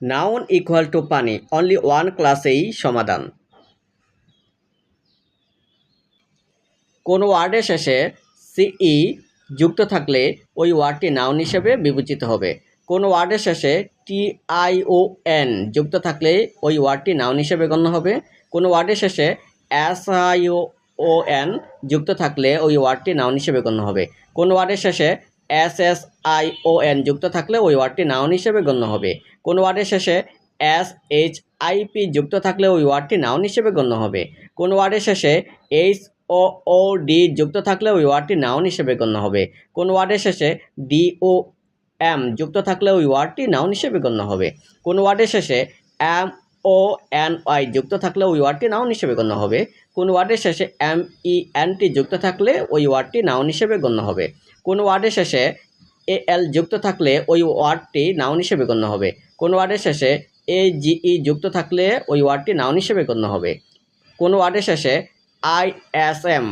Noun equal to পানি only one ক্লাসেই সমাধান। কোনো ওয়ার্ডের শেষে সিই যুক্ত থাকলে ওই ওয়ার্ডটি নাউন হিসেবে বিবেচিত হবে। কোনো ওয়ার্ডের শেষে টি আই ও এন যুক্ত থাকলে ওই ওয়ার্ডটি নাউন হিসেবে গণ্য হবে। কোনো ওয়ার্ডের শেষে এস আই ও এন যুক্ত থাকলে ওই ওয়ার্ডটি নাউন হিসেবে গণ্য হবে। কোনো ওয়ার্ডের শেষে S S I O N যুক্ত থাকলে ওই ওয়ার্ডটি নাউন হিসেবে গণ্য হবে। কোনো ওয়ার্ডের শেষে এস এইচ আই পি যুক্ত থাকলে ওই ওয়ার্ডটি নাউন হিসেবে গণ্য হবে। কোনো ওয়ার্ডের শেষে এইচ ও ও ডি যুক্ত থাকলে ওই ওয়ার্ডটি নাউন হিসেবে গণ্য হবে। কোনো ওয়ার্ডের শেষে ডি ও এম যুক্ত থাকলে ওই ওয়ার্ডটি নাউন হিসেবে গণ্য হবে। কোনো ওয়ার্ডের শেষে এম ও এন ওয়াই যুক্ত থাকলে ওই ওয়ার্ডটি নাউন হিসেবে গণ্য হবে। কোন ওয়ার্ডের শেষে এম ই এন টি যুক্ত থাকলে ওই ওয়ার্ডটি নাউন হিসেবে গণ্য হবে। কোন ওয়ার্ডের শেষে এ এল যুক্ত থাকলে ওই ওয়ার্ডটি নাউন হিসেবে গণ্য হবে। কোন ওয়ার্ডের শেষে এ জি ই যুক্ত থাকলে ওই ওয়ার্ডটি নাউন হিসেবে গণ্য হবে। কোন ওয়ার্ডের শেষে আই এস এম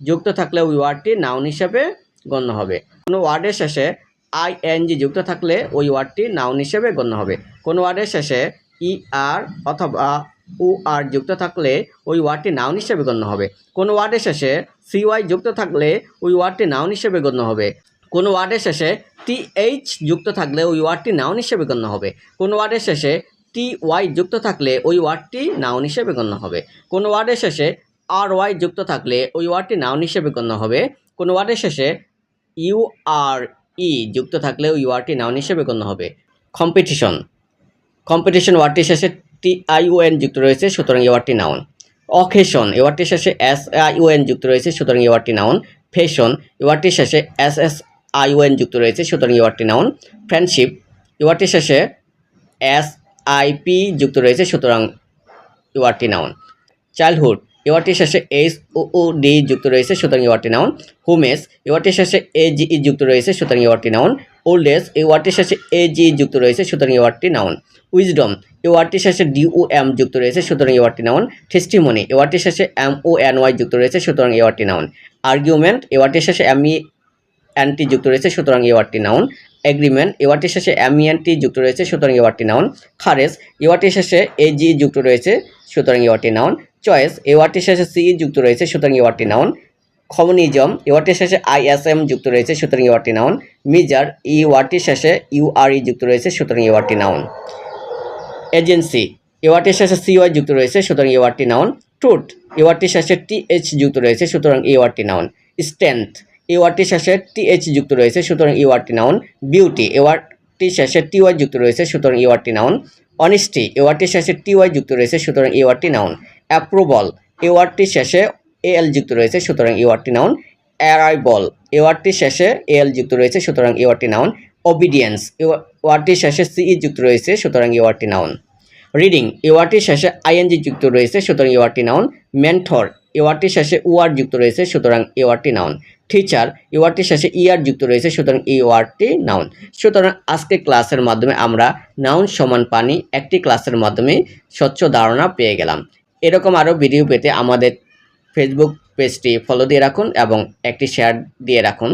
যুক্ত থাকলে ওই ওয়ার্ডটি নাউন হিসেবে গণ্য হবে। কোনো ওয়ার্ডের শেষে আই এন জি যুক্ত থাকলে ওই ওয়ার্ডটি নাউন হিসেবে গণ্য হবে। কোনো ওয়ার্ডের শেষে ই আর অথবা উ আর যুক্ত থাকলে ওই ওয়ার্ডটি নাউন হিসেবে গণ্য হবে। কোনো ওয়ার্ডের শেষে সি ওয়াই যুক্ত থাকলে ওই ওয়ার্ডটি নাউন হিসেবে গণ্য হবে। কোনো ওয়ার্ডের শেষে টি এইচ যুক্ত থাকলে ওই ওয়ার্ডটি নাউন হিসেবে গণ্য হবে। কোনো ওয়ার্ডের শেষে টি ওয়াই যুক্ত থাকলে ওই ওয়ার্ডটি নাউন হিসেবে গণ্য হবে। কোনো ওয়ার্ডের শেষে আর ওয়াই যুক্ত থাকলে ওই ওয়ার্ডটি নাউন হিসেবে গণ্য হবে। কোনো ওয়ার্ডের শেষে ইউ আর ই যুক্ত থাকলে ওই ওয়ার্ডটি নাউন হিসেবে গণ্য হবে। কম্পিটিশন কম্পিটিশন ওয়ার্ডটির শেষে টি আই ও এন যুক্ত রয়েছে, সুতরাং এই ওয়ার্ডটি নাউন অকেশন এ ওয়ার্ডটির শেষে এস আই ও এন যুক্ত রয়েছে, সুতরাং এই ওয়ার্ডটি নাউন ফ্যাশন এ ওয়ার্ডটির শেষে S S I O N যুক্ত রয়েছে, সুতরাং এই ওয়ার্ডটি নাউন ফ্রেন্ডশিপ এ ওয়ার্ডটির শেষে এস আই পি যুক্ত রয়েছে, সুতরাং ওয়ার্ডটি নাউন চাইল্ডহুড ওয়ার্ডটির শেষে এস ও ও ডি যুক্ত রয়েছে, সুতরাং ওয়ার্ডটি নাউন হোমেস ওয়ার্ডটির শেষে এ জি ই যুক্ত রয়েছে, সুতরাং ওয়ার্ডটি নাউন ওল্ড এজ এই ওয়ার্ডটির শেষে এ জি যুক্ত রয়েছে, সুতরাং এই ওয়ার্ডটি নাউন উইজডম। এই ওয়ার্ডটির শেষে ডি ও এম যুক্ত রয়েছে, সুতরাং এই ওয়ার্ডটি নাউন টেস্টিমনি এই ওয়ার্ডটির শেষে এম ও এন ওয়াই যুক্ত রয়েছে, সুতরাং এই ওয়ার্ডটি নাউন আর্গুমেন্ট এই ওয়ার্ডটির শেষে এম ই এন টি যুক্ত রয়েছে, সুতরাং এই ওয়ার্ডটি নাউন এগ্রিমেন্ট এই ওয়ার্ডটির শেষে এম ই এন টি যুক্ত রয়েছে, সুতরাং এই ওয়ার্ডটি নাউন খারেজ। এই ওয়ার্ডটির শেষে এ জি যুক্ত রয়েছে, সুতরাং এই ওয়ার্ডটি নাউন চয়েস এই ওয়ার্ডটির শেষে সি যুক্ত রয়েছে সুতরাং এই ওয়ার্ডটি নাউন কমিউনিজম এই ওয়ার্ডটির শেষে আইএসএম যুক্ত রয়েছে সুতরাং এই ওয়ার্ডটি নাউন মিজার ই ওয়ার্ডটির শেষে ইউআরই যুক্ত রয়েছে সুতরাং এই ওয়ার্ডটি নাউন এজেন্সি এই ওয়ার্ডটির শেষে সিওয়াই যুক্ত রয়েছে সুতরাং এই ওয়ার্ডটি নাউন ট্রুথ এই ওয়ার্ডটির শেষে টিএইচ যুক্ত রয়েছে সুতরাং এই ওয়ার্ডটি নাউন স্ট্রেংথ এই ওয়ার্ডটির শেষে টিএইচ যুক্ত রয়েছে সুতরাং এ ওয়ার্ডটি নাউন বিউটি এই ওয়ার্ডটির শেষে টিওয়াই যুক্ত রয়েছে সুতরাং এ ওয়ার্ডটি নাউন অনেস্টি এই ওয়ার্ডটির শেষে টিওয়াই যুক্ত রয়েছে সুতরাং এ ওয়ার্ডটি নাউন অ্যাপ্রুভাল এই ওয়ার্ডটির শেষে এএল যুক্ত রয়েছে সুতরাং এই ওয়ার্ডটি নাউন অ্যারাইবল এই ওয়ার্ডটির শেষে এএল যুক্ত রয়েছে সুতরাং এই ওয়ার্ডটি নাউন অবিডিয়েন্স এই ওয়ার্ডটির শেষে সিই যুক্ত রয়েছে সুতরাং এই ওয়ার্ডটি নাউন রিডিং এ ওয়ার্ডটির শেষে আইএনজি যুক্ত রয়েছে সুতরাং এই ওয়ার্ডটি নাউন মেন্টর এই ওয়ার্ডটির শেষে ওয়ার্ড যুক্ত রয়েছে সুতরাং এই ওয়ার্ডটি নাউন টিচার এই ওয়ার্ডটির শেষে ইয়ার যুক্ত রয়েছে সুতরাং এই ওয়ার্ডটি নাউন সুতরাং আজকে ক্লাসের মাধ্যমে আমরা নাউন সমান পানি একটি ক্লাসের মাধ্যমে স্বচ্ছ ধারণা পেয়ে গেলাম এরকম আরও ভিডিও পেতে আমাদের ফেসবুক পেজটি ফলো দিয়ে রাখুন এবং একটি শেয়ার দিয়ে রাখুন।